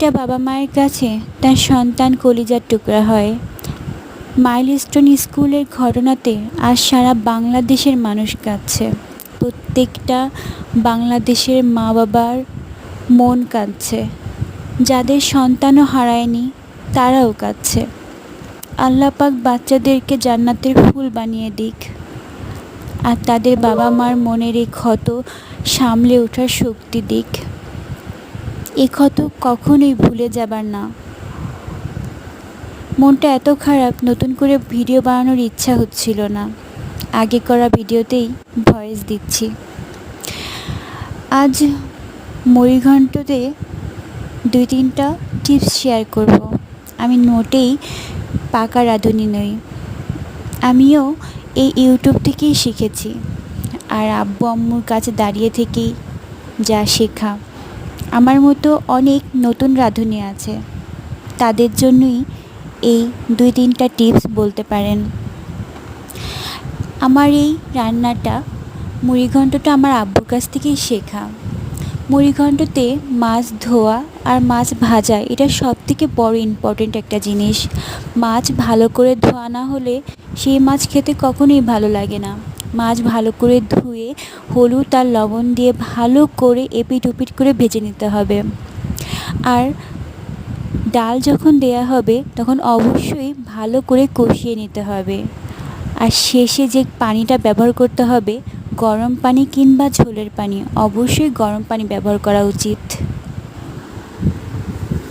প্রতিটা বাবা মায়ের কাছে তার সন্তান কলিজার টুকরা হয়। মাইলস্টোন স্কুলের ঘটনাতে আজ সারা বাংলাদেশের মানুষ কাঁদছে। প্রত্যেকটা বাংলাদেশের মা বাবার মন কাঁদছে। যাদের সন্তানও হারায়নি, তারাও কাঁদছে। আল্লাপাক বাচ্চাদেরকে জান্নাতের ফুল বানিয়ে দিক। আর তাদের বাবা মার মনের এই ক্ষত সামলে ওঠার শক্তি দিক। এ ক্ষত কখনোই ভুলে যাবার না। মনটা এত খারাপ, নতুন করে ভিডিও বানানোর ইচ্ছা হচ্ছিল না। আগে করা ভিডিওতেই ভয়েস দিচ্ছি। আজ মরিঘণ্টতে দুই তিনটা টিপস শেয়ার করব। আমি মোটেই পাকা রাঁধুনি নই। আমিও এই ইউটিউব থেকেই শিখেছি। আর আব্বু আম্মুর কাছে দাঁড়িয়ে থেকেই যা শেখা। আমার মতো অনেক নতুন রাঁধুনি আছে। তাদের জন্যই এই দুই তিনটা টিপস বলতে পারেন। আমার এই রান্নাটা মুড়িঘণ্টটা আমার আব্বুর কাছ থেকেই শেখা। মুড়িঘণ্টতে মাছ ধোয়া আর মাছ ভাজা এটা সব থেকে বড় ইম্পর্টেন্ট একটা জিনিস। মাছ ভালো করে ধোয়া না হলে সেই মাছ খেতে কখনোই ভালো লাগে না। মাছ ভালো করে ধুয়ে, হলুদ আর লবণ দিয়ে ভালো করে এপিট ওপিট করে ভেজে নিতে হবে। আর ডাল যখন দেয়া হবে, তখন অবশ্যই ভালো করে কষিয়ে নিতে হবে। আর শেষে যে পানিটা ব্যবহার করতে হবে, গরম পানি কিংবা ঝোলের পানি, অবশ্যই গরম পানি ব্যবহার করা উচিত।